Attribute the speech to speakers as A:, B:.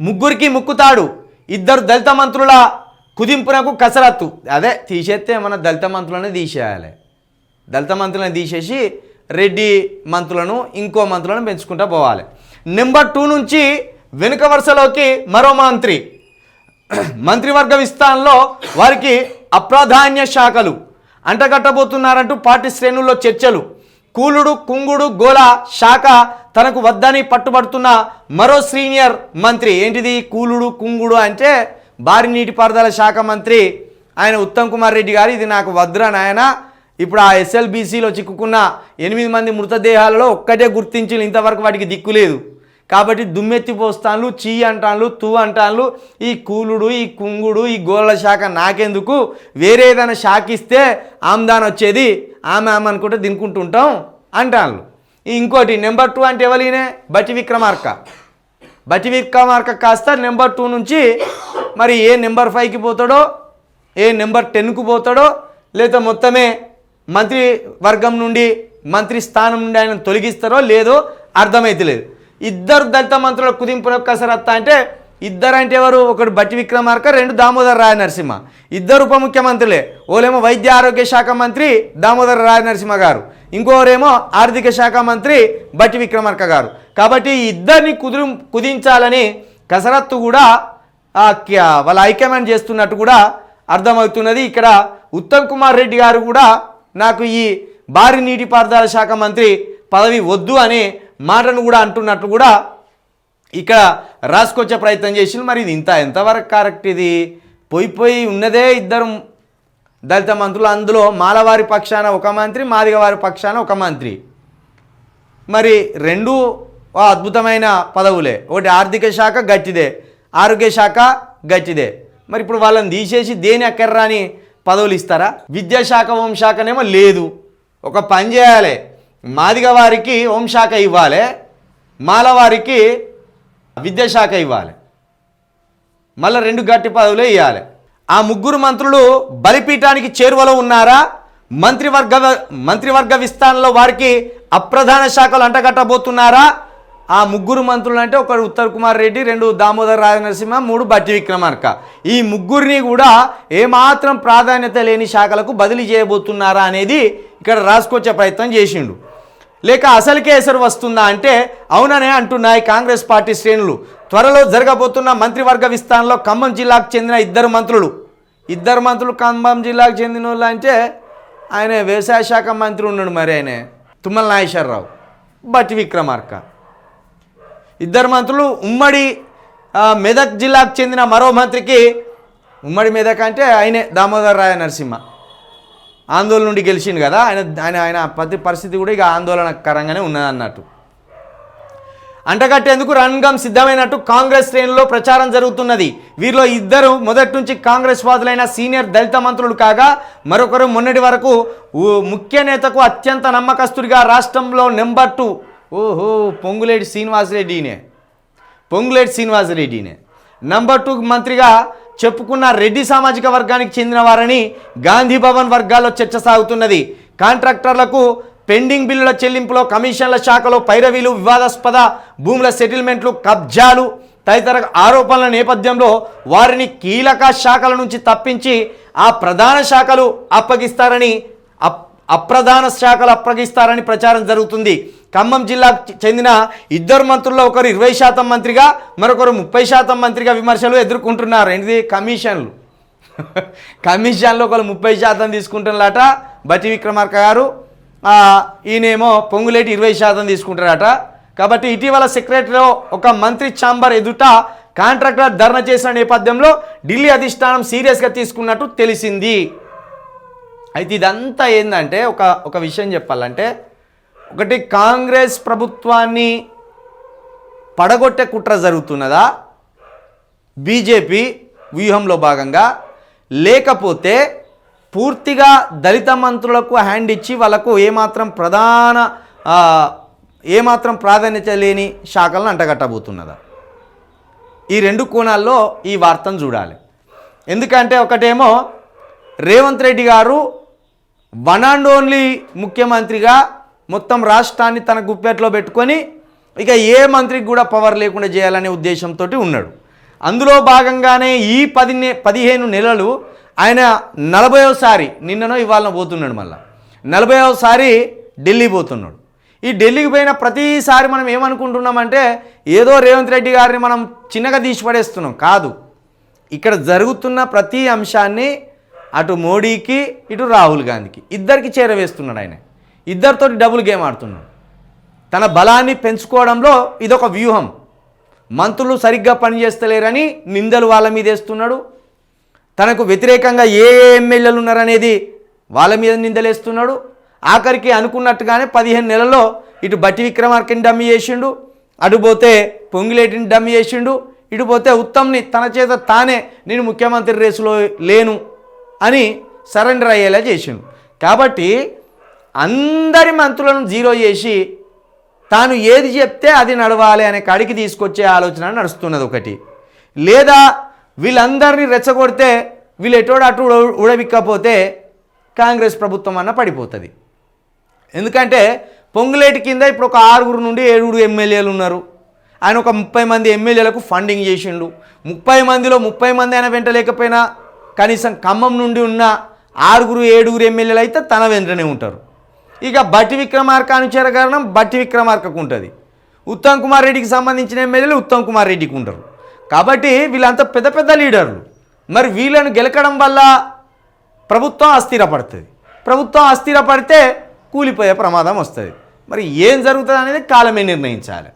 A: ముగ్గురికి ముక్కుతాడు. ఇద్దరు దళిత మంత్రుల కుదింపునకు కసరత్తు. అదే తీసేస్తే మన దళిత మంత్రులను తీసేయాలి. దళిత మంత్రులను తీసేసి రెడ్డి మంత్రులను ఇంకో మంత్రులను పెంచుకుంటూ పోవాలి. నెంబర్ టూ నుంచి వెనుక వరుసలోకి మరో మంత్రి. మంత్రివర్గ విస్తారంలో వారికి అప్రాధాన్య శాఖలు అంటగట్టబోతున్నారంటూ పార్టీ శ్రేణుల్లో చర్చలు. కూలుడు కుంగుడు గోల శాఖ తనకు వద్దని పట్టుబడుతున్న మరో సీనియర్ మంత్రి. ఏంటిది కూలుడు కుంగుడు అంటే? భారీ నీటిపారుదల శాఖ మంత్రి ఆయన ఉత్తమ్ కుమార్ రెడ్డి గారు ఇది నాకు వద్దురా నాయన. ఇప్పుడు ఆ ఎస్ఎల్బీసీలో చిక్కుకున్న ఎనిమిది మంది మృతదేహాలలో ఒక్కటే గుర్తించి ఇంతవరకు వాటికి దిక్కు లేదు. కాబట్టి దుమ్మెత్తి పోస్తాన్లు చీ అంటాన్లు తూ అంటాన్లు. ఈ కూలుడు ఈ కుంగుడు ఈ గోళ్ళ శాఖ నాకెందుకు? వేరే ఏదైనా శాఖ ఇస్తే ఆమ్దాన్ వచ్చేది. ఆమె ఆమె అనుకుంటే తినుకుంటుంటాం అంటాన్లు. ఇంకోటి నెంబర్ టూ అంటే ఎవరినే బటి విక్రమార్క. బటి విక్రమార్క కాస్త నెంబర్ టూ నుంచి మరి ఏ నెంబర్ ఫైవ్కి పోతాడో ఏ నెంబర్ టెన్కు పోతాడో లేదా మొత్తమే మంత్రి వర్గం నుండి మంత్రి స్థానం నుండి ఆయన తొలగిస్తారో లేదో అర్థమైతలేదు. ఇద్దరు దళిత మంత్రుల కుదింపున కసరత్తా అంటే ఇద్దరు అంటే ఎవరు? ఒకడు బట్టి విక్రమార్క రెండు దామోదర రాయ నరసింహ. ఇద్దరు ఉప ముఖ్యమంత్రులే. ఓలేమో వైద్య ఆరోగ్య శాఖ మంత్రి దామోదర రాయ నరసింహ గారు. ఇంకోరేమో ఆర్థిక శాఖ మంత్రి బట్టి విక్రమార్క గారు. కాబట్టి ఈ ఇద్దరిని కుదిరి కుదించాలని కసరత్తు కూడా వాళ్ళ హైకమాండ్ చేస్తున్నట్టు కూడా అర్థమవుతున్నది. ఇక్కడ ఉత్తమ్ కుమార్ రెడ్డి గారు కూడా నాకు ఈ భారీ నీటిపారుదల శాఖ మంత్రి పదవి వద్దు అని మాటను కూడా అంటున్నట్టు కూడా ఇక్కడ రాసుకొచ్చే ప్రయత్నం చేసిండు మరి ఇది ఇంత ఎంతవరకు కరెక్ట్ ఇది? పోయి పోయి ఉన్నదే ఇద్దరు దళిత మంత్రులు అందులో మాలవారి పక్షాన ఒక మంత్రి మాదిగ వారి పక్షాన ఒక మంత్రి. మరి రెండు అద్భుతమైన పదవులే. ఒకటి ఆర్థిక శాఖ గట్టిదే ఆరోగ్య శాఖ గట్టిదే. మరి ఇప్పుడు వాళ్ళని తీసేసి దేని ఎక్కర్రాని పదవులు ఇస్తారా? విద్యాశాఖ హోంశాఖనేమో లేదు. ఒక పని చేయాలి. మాదిగ వారికి హోంశాఖ ఇవ్వాలి మాలవారికి విద్యాశాఖ ఇవ్వాలి. మళ్ళీ రెండు గట్టి పదవులే ఇవ్వాలి ఆ ముగ్గురు మంత్రులు బలిపీఠానికి చేరువలో ఉన్నారా? మంత్రివర్గ మంత్రివర్గ విస్తారంలో వారికి అప్రధాన శాఖలు అంటగట్టబోతున్నారా? ఆ ముగ్గురు మంత్రులు అంటే ఒకడు ఉత్తర్ కుమార్ రెడ్డి రెండు దామోదర్ రాజ నరసింహ మూడు బట్టి విక్రమార్క. ఈ ముగ్గురిని కూడా ఏమాత్రం ప్రాధాన్యత లేని శాఖలకు బదిలీ చేయబోతున్నారా అనేది ఇక్కడ రాసుకొచ్చే ప్రయత్నం చేసిండు. లేక అసలుకే ఎసరు వస్తుందా అంటే అవుననే అంటున్నాయి కాంగ్రెస్ పార్టీ శ్రేణులు. త్వరలో జరగబోతున్న మంత్రివర్గ విస్తరణలో ఖమ్మం జిల్లాకు చెందిన ఇద్దరు మంత్రులు. ఇద్దరు మంత్రులు ఖమ్మం జిల్లాకు చెందిన వాళ్ళు అంటే ఆయన వ్యవసాయ శాఖ మంత్రి ఉన్నాడు మరి ఆయన. తుమ్మల నాగేశ్వరరావు. బట్టి విక్రమార్క. ఇద్దరు మంత్రులు ఉమ్మడి మెదక్ జిల్లాకు చెందిన మరో మంత్రికి ఉమ్మడి మెదక్ అంటే ఆయనే దామోదర్ రాయ నరసింహ. ఆందోళన నుండి గెలిచిండు కదా ఆయన ఆయన ఆయన ప్రతి పరిస్థితి కూడా ఇక ఆందోళనకరంగానే ఉన్నది అన్నట్టు. అంటగట్టేందుకు రణగం సిద్ధమైనట్టు కాంగ్రెస్ శ్రేణుల్లో ప్రచారం జరుగుతున్నది. వీరిలో ఇద్దరు మొదటి నుంచి కాంగ్రెస్ వాదులైన సీనియర్ దళిత మంత్రులు కాగా మరొకరు మొన్నటి వరకు ముఖ్య నేతకు అత్యంత నమ్మకస్తుడిగా రాష్ట్రంలో నెంబర్ టూ. ఓహో పొంగులేటి శ్రీనివాసరెడ్డినే. పొంగులేటి శ్రీనివాసరెడ్డినే. నంబర్ టూ మంత్రిగా చెప్పుకున్న రెడ్డి సామాజిక వర్గానికి చెందిన వారని గాంధీ భవన్ వర్గాల్లో చర్చ సాగుతున్నది. కాంట్రాక్టర్లకు పెండింగ్ బిల్లుల చెల్లింపులో కమిషన్ల శాఖలో పైరవీలు వివాదాస్పద భూముల సెటిల్మెంట్లు కబ్జాలు తదితర ఆరోపణల నేపథ్యంలో వారిని కీలక శాఖల నుంచి తప్పించి ఆ ప్రధాన శాఖలు అప్పగిస్తారని అప్ అప్రధాన శాఖలు అప్పగిస్తారని ప్రచారం జరుగుతుంది. ఖమ్మం జిల్లాకు చెందిన ఇద్దరు మంత్రుల్లో ఒకరు ఇరవై శాతం మంత్రిగా మరొకరు ముప్పై శాతం మంత్రిగా విమర్శలు ఎదుర్కొంటున్నారు. ఏంటిది? కమిషన్లు. కమిషన్లో ఒకరు ముప్పై శాతం తీసుకుంటున్నారట. బతి విక్రమార్క గారు ఈయనేమో పొంగులేటి ఇరవై శాతం తీసుకుంటారట కాబట్టి ఇటీవల సెక్రటరీలో ఒక మంత్రి ఛాంబర్ ఎదుట కాంట్రాక్టర్ ధర్నా చేసిన నేపథ్యంలో ఢిల్లీ అధిష్టానం సీరియస్గా తీసుకున్నట్టు తెలిసింది. అయితే ఇదంతా ఏంటంటే ఒక ఒక విషయం చెప్పాలంటే ఒకటి కాంగ్రెస్ ప్రభుత్వాన్ని పడగొట్టే కుట్ర జరుగుతున్నదా? బీజేపీ వ్యూహంలో భాగంగా. లేకపోతే పూర్తిగా దళిత మంత్రులకు హ్యాండ్ ఇచ్చి వాళ్ళకు ఏమాత్రం ప్రధాన ఏమాత్రం ప్రాధాన్యత లేని శాఖలను అంటగట్టబోతున్నదా? ఈ రెండు కోణాల్లో ఈ వార్తను చూడాలి. ఎందుకంటే ఒకటేమో రేవంత్ రెడ్డి గారు వన్ అండ్ ఓన్లీ ముఖ్యమంత్రిగా మొత్తం రాష్ట్రాన్ని తన గుప్పెట్లో పెట్టుకొని ఇక ఏ మంత్రికి కూడా పవర్ లేకుండా చేయాలనే ఉద్దేశంతో ఉన్నాడు. అందులో భాగంగానే ఈ పది నె- పదిహేను నెలలు ఆయన నలభైవసారి నిన్ననో ఇవాళ పోతున్నాడు మళ్ళీ. నలభైవసారి ఢిల్లీ పోతున్నాడు. ఈ ఢిల్లీకి పోయిన ప్రతిసారి మనం ఏమనుకుంటున్నామంటే ఏదో రేవంత్ రెడ్డి గారిని మనం చిన్నగా తీసి పడేస్తున్నాం కాదు. ఇక్కడ జరుగుతున్న ప్రతి అంశాన్ని అటు మోడీకి ఇటు రాహుల్ గాంధీకి ఇద్దరికి చేరవేస్తున్నాడు ఆయన. ఇద్దరితోటి డబుల్ గేమ్ ఆడుతున్నాడు. తన బలాన్ని పెంచుకోవడంలో ఇదొక వ్యూహం. మంత్రులు సరిగ్గా పనిచేస్తలేరని నిందలు వాళ్ళ మీద వేస్తున్నాడు. తనకు వ్యతిరేకంగా ఏ ఏ ఎమ్మెల్యేలు ఉన్నారనేది వాళ్ళ మీద నిందలేస్తున్నాడు ఆఖరికి అనుకున్నట్టుగానే పదిహేను నెలల్లో ఇటు బట్టి విక్రమార్కని డమ్మి చేసిండు. అటు పోతే పొంగిలేటిని డమ్మి చేసిండు. ఇటు పోతే ఉత్తమ్ని తన చేత తానే నేను ముఖ్యమంత్రి రేసులో లేను అని సరెండర్ అయ్యేలా చేసిండు. కాబట్టి అందరి మంత్రులను జీరో చేసి తాను ఏది చెప్తే అది నడవాలి అనే కాడికి తీసుకొచ్చే ఆలోచన నడుస్తున్నది ఒకటి. లేదా వీళ్ళందరినీ రెచ్చగొడితే వీళ్ళు ఎటోడు అటు ఉడవిక్కపోతే కాంగ్రెస్ ప్రభుత్వం అన్న పడిపోతుంది. ఎందుకంటే పొంగులేటి కింద ఇప్పుడు ఒక ఆరుగురు నుండి ఏడుగురు ఎమ్మెల్యేలు ఉన్నారు. ఆయన ఒక ముప్పై మంది ఎమ్మెల్యేలకు ఫండింగ్ చేసిండు. ముప్పై మందిలో ముప్పై మంది ఆయన వెంట లేకపోయినా కనీసం ఖమ్మం నుండి ఉన్న ఆరుగురు ఏడుగురు ఎమ్మెల్యేలు అయితే తన వెంటనే ఉంటారు. ఇక బట్టి విక్రమార్క అనుచర కారణం బట్టి విక్రమార్కకు ఉంటుంది. ఉత్తమ్ కుమార్ రెడ్డికి సంబంధించిన ఎమ్మెల్యేలు ఉత్తమ్ కుమార్ రెడ్డికి ఉంటారు కాబట్టి వీళ్ళంతా పెద్ద పెద్ద లీడర్లు. మరి వీళ్ళను గెలకడం వల్ల ప్రభుత్వం అస్థిరపడుతుంది. ప్రభుత్వం అస్థిరపడితే కూలిపోయే ప్రమాదం వస్తుంది. మరి ఏం జరుగుతుంది అనేది కాలమే నిర్ణయించాలి.